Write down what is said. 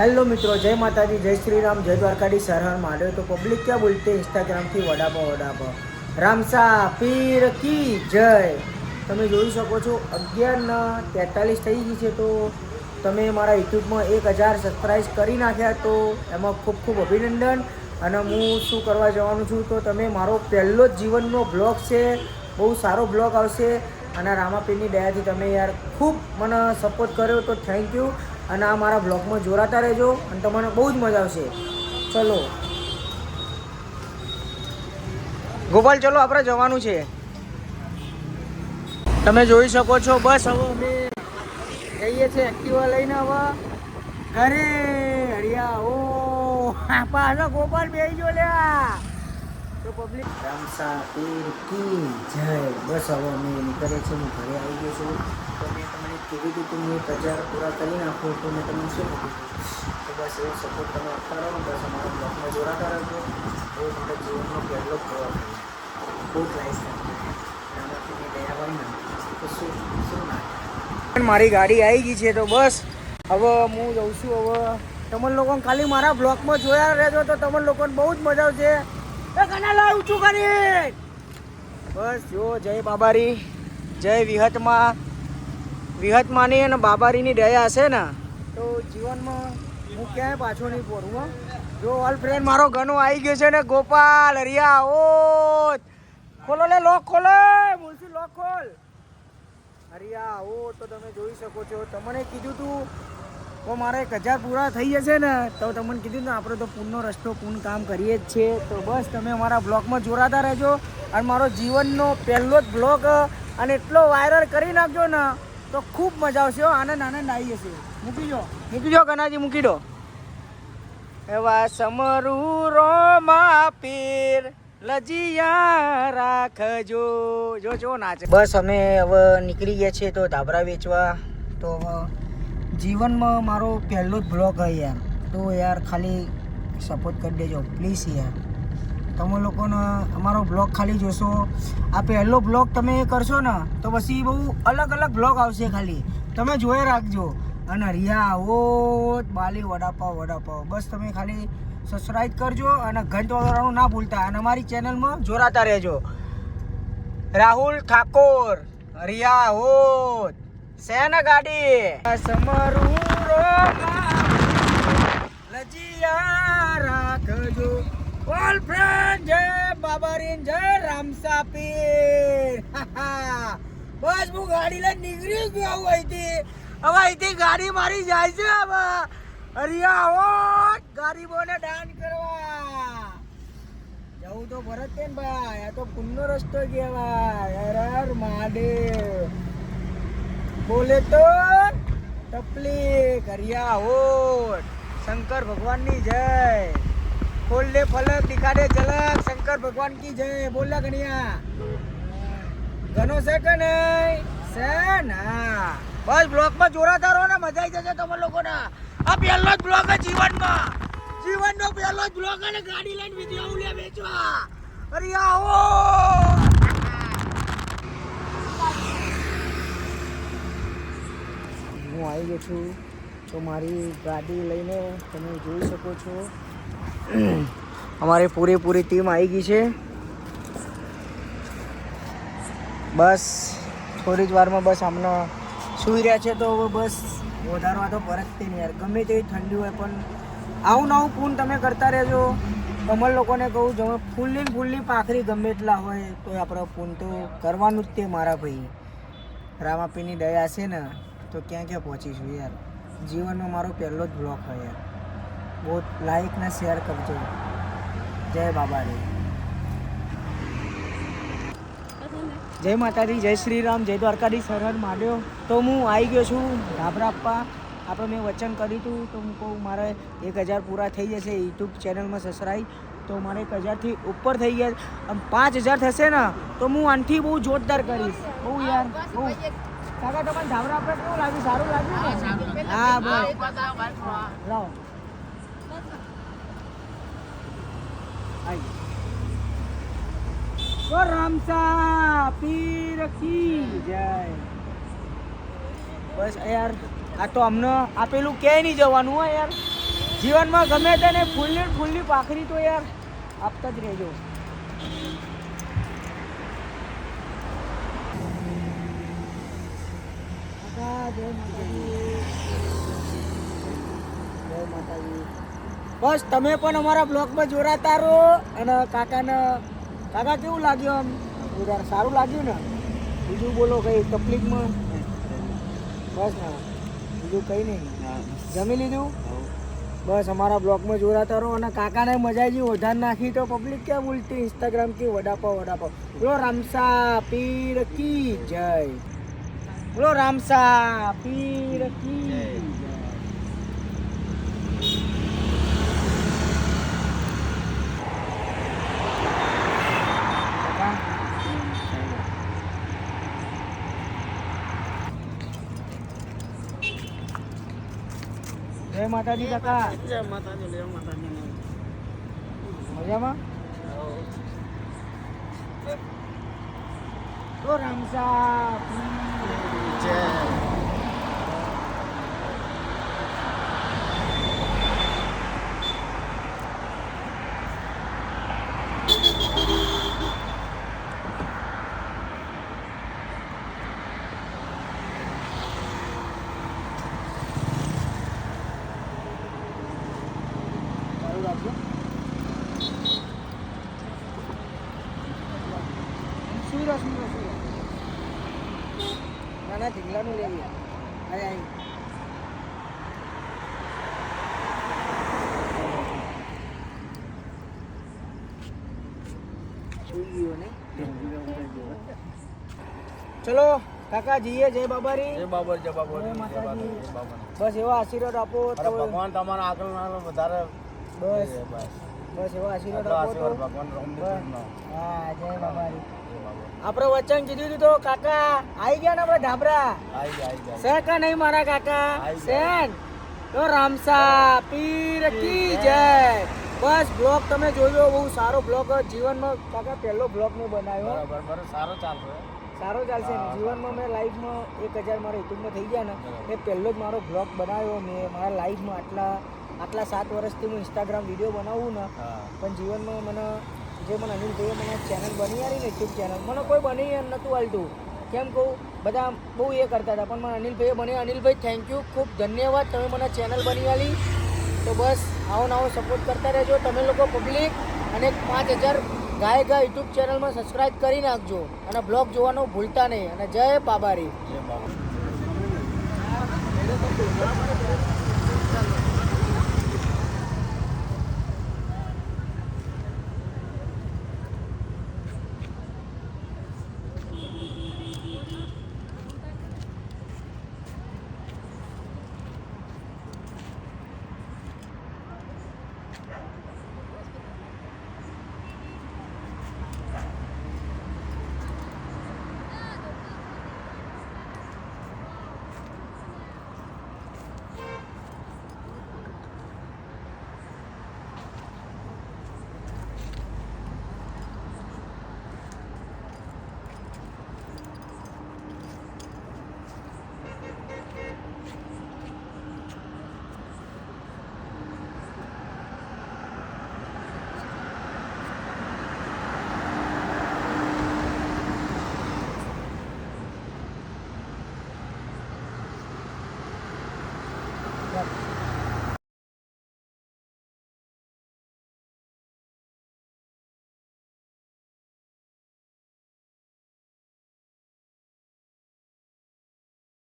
Hello મિત્રો, જય માતાજી, જય શ્રી રામ જય દ્વારકાડી સરહર મહાદેવ. તો પબ્લિક ક્યાં બોલતે ઇન્સ્ટાગ્રામથી વડાપા વડાપા. રામસા પીર કી જય. તમે જોઈ શકો છો અગિયારના તેતાલીસ થઈ ગઈ છે તો તમે મારા યુટ્યુબમાં એક હજાર સબસ્ક્રાઈબ કરી નાખ્યા તો એમાં ખૂબ ખૂબ અભિનંદન. અને હું શું કરવા જવાનું છું તો તમે મારો પહેલો જ જીવનનો બ્લોગ છે, બહુ સારો બ્લોગ આવશે. અને રામાપીરની દયાથી તમે યાર ખૂબ મને સપોર્ટ કર્યો તો થેન્ક યુ અને આ મારા બ્લોગમાં જોડાતા રહેજો અને તમને બહુ જ મજા આવશે. ચલો. ગોપાલ, ચલો, આપણે જવાનું છે. તમે જોઈ શકો છો, બસ હવે અમે જઈએ છીએ એક્ટિવા લઈને હવે. ઘરે હરિયા ઓ પાછો ગોપાલ બેસી ગયો લ્યા. તો પબ્લિક પીર કી જય બસ હવે અમે નીકળે છે હું ઘરે આવી ગયો છું તો મેં તમને કીધું હતું હું એક પૂરા કરી નાખું તો મેં તમને શું કીધું તો બસ એવો સપોર્ટ તમે આપતા બસ અમારા બ્લોગમાં જોડાતા રહેજો. એવો મારા જીવનનો પહેલો પ્રવાસ બહુ હોય તો શું શું ના મારી ગાડી આવી ગઈ છે તો બસ, હવે હું જઉં છું, હવે તમને લોકોને ખાલી મારા બ્લોગમાં જોયા રહેજો તો તમને લોકોને બહુ જ મજા આવશે. એ કના લાવ ઊંચું કરી બસ જો, જય બાબારી. જય વિહતમાં. વિહતમાંની અને બાબારીની દયા હશે ને? તો જીવનમાં હું ક્યાંય પાછો નહીં પોરું જો ઓલ ફ્રેન્ડ મારો ઘણો આવી ગયો છે ને, ગોપાલ, હરિયા ઓ ખોલો લે લોક ખોલો. મુલસી લોક ખોલ. હરિયા ઓ તો તમે જોઈ શકો છો. તમને કીધું તું તો મારા એક હજાર પૂરા થઈ જશે ને તો તમને કીધું ને આપણે તો પૂનનો રસ્તો પૂન કામ કરીએ જ છીએ. તો બસ તમે અમારા બ્લોગમાં જોડાતા રહેજો અને મારો જીવનનો પહેલો જ બ્લોગ અને એટલો વાયરલ કરી નાખજો ને તો ખૂબ મજા આવશે હો. આનંદ આનંદ આવી જશે. મૂકી જો મૂકી જો કનાજી મૂકી દો. એવા સમરૂ રોમા પીર લજિયા રાખજો. જો જો નાચે. બસ અમે હવે નીકળી ગયા છીએ તો ધાબરા વેચવા. તો જીવનમાં મારો પહેલો જ બ્લોગ હોય યાર. તો યાર, ખાલી સપોર્ટ કરી દેજો પ્લીઝ યાર. તમે લોકોને અમારો બ્લોગ ખાલી જોશો. આ પહેલો બ્લોગ તમે કરશો ને, તો પછી બહુ અલગ અલગ બ્લોગ આવશે ખાલી. તમે જોઈ રાખજો. અને રિયા ઓ બાલી વડાપાવ વડાપાવ. બસ તમે ખાલી સબસ્ક્રાઈબ કરજો અને ઘંટ વગાડવાનું ના ભૂલતા. અને અમારી ચેનલમાં જોડાતા રહેજો. રાહુલ ઠાકોર, રિયા હોત સેન ગાડી? સમરું લજિયા રાખજો. ઓલ ફ્રેન્ડ, જય બાબારીન, જય રામસા પીર બસ, હું ગાડી લઈને નીકળી ગયો હું અહીંથી. હવે અહીંથી ગાડી મારી જાય છે હવે. હરિયા ગરીબોને દાન કરવા. જવું તો ભરત ને ભાઈ. આ તો પુણ્યનો રસ્તો કહેવાય. હર મહાદેવ. બોલે તો ટપલી કરિયા હોટ શંકર ભગવાનની જય. ખોલ લે ફલક, દિખાડે ઝલક. શંકર ભગવાન કી જય. બોલા ગણિયા ઘણો છે કે નહીં? છે ના. બસ બ્લોકમાં જોડાતા રહો ને મજા આવી જશે તમે લોકોને. આ પહેલો જ બ્લોક જીવનમાં. જીવનનો પહેલો જ બ્લોક અને ગાડી લઈને વીડિયો ઉલ્યા વેચવા. અરે આવો! હું આવી ગયો છું. તો મારી ગાડી લઈને તમે જોઈ શકો છો. અમારી પૂરેપૂરી ટીમ આવી ગઈ છે. બસ, થોડી જ વારમાં બસ હમણાં સુઈ રહ્યા છે તો હવે બસ વધારવા તો પરતતી નહીં યાર. ગમે તેવી ઠંડી હોય પણ આવું નવું પૂન તમે કરતા રહેજો. કમલ લોકોને કહું, જો ફૂલની ફૂલની પાખરી ગમે એટલા હોય તો આપણે ફોન તો કરવાનું જ તે મારા ભાઈ. રામાપીની દયા છે ને. તો ક્યાં ક્યાં પહોંચીશું યાર? જીવનનો મારો પહેલો જ બ્લોક હોય યાર. બહુ લાઈક ને શેર કરજો. જય બાબા રે જય માતાજી, જય શ્રી રામ જય દ્વારકાજી સરહદ માંડ્યો તો હું આવી ગયો છું ધાબરા આપવા આપણે મેં વચન કર્યું હતું, તો હું કહું, મારે એક હજાર પૂરા થઈ જશે યુટ્યુબ ચેનલમાં સસરાઈ તો મારે એક હજારથી ઉપર થઈ ગયા આમ પાંચ હજાર થશે ને, તો હું આનથી બહુ જોરદાર કરીશ. બહુ યાર, બહુ. કાકા તમને ધાબરા આપવા કેવું લાગ્યું? સારું લાગ્યું ને? હા બસ લાવો. તો રામસા પીર કી જય. બસ યાર આ તો અમને આપેલું કે નહીં જવાનું હોય યાર. જીવનમાં ગમે તેને ફૂલની ફૂલની પાખરી તો યાર આપતા જ રહેજો કાકા, જય માતાજી. જય માતાજી. બસ, તમે પણ અમારા બ્લોગમાં જોડાતા રહો અને કાકાને કાકા કેવું લાગ્યું આમ? વધારે સારું લાગ્યું ને? બીજું બોલો, કઈ તકલીફમાં? બસ ને બીજું કઈ નહીં. જમી લીધું? બસ, અમારા બ્લોગમાં જોડાતા રહો અને કાકાને મજા આવી વધારે નાખી તો પબ્લિક કેમ ઉલટી? ઇન્સ્ટાગ્રામ કે વડાપાવ વડાપાવ? બોલો, રામસા, પીર કી જય. બોલો રામસા પીર કી જય જય માતાજી કાકા જય માતાજી જય માતાજી મજામાં તો રામસા પીર જય ચાલુ રાખજો સુઈ રહો સુઈ રહો સુઈ રહો ના ના ઢીંગલાનું લેવી ગયો નહીં. ચલો કાકા જઈએ જય બાબારી. જય બાબર જય બાબર બસ એવા આશીર્વાદ આપો અરે ભગવાન તમારા આગળ ના વધારે બસ. બસ. બસ એવા આશીર્વાદ આપો આશીર્વાદ ભગવાન. હા જય બાબર. આપણે વચન કીધું હતું તો કાકા આવી ગયા ને આપણે ધાબરા? છે કે નહીં મારા કાકા? સેન તો રામસા પીર કી જય. બસ બ્લોગ તમે જોયો બહુ સારો બ્લોગ જીવનમાં કાકા પહેલો બ્લોગ મેં બનાવ્યો. બરાબર બરાબર. સારો ચાલશે. સારો ચાલશે જીવનમાં મેં લાઈફમાં એક હજાર મારા યુટ્યુબમાં થઈ ગયા ને. એ પહેલો જ મારો બ્લોગ બનાવ્યો. મેં મારા લાઈફમાં આટલા આટલા સાત વર્ષથી હું ઇન્સ્ટાગ્રામ વીડિયો બનાવું ને પણ જીવનમાં મને જે મને અનિલભાઈએ મને ચેનલ બની આવી ને યુટ્યુબ ચેનલ મને કોઈ બની એમ નહોતું હાલતું. કેમ કહું? બધા બહુ એ કરતા હતા, પણ મને અનિલભાઈએ બની અનિલભાઈ થેન્ક યુ ખૂબ ધન્યવાદ. તમે મને ચેનલ બની આવી તો બસ, આવો નવો સપોર્ટ કરતા રહેજો. તમે લોકો પબ્લિક અને પાંચ હજાર ગાય ગાય યુટ્યુબ ચેનલમાં સબસ્ક્રાઈબ કરી નાખજો. અને બ્લોગ જોવાનું ભૂલતા નહીં. અને જય બાબારી. જય બાબર.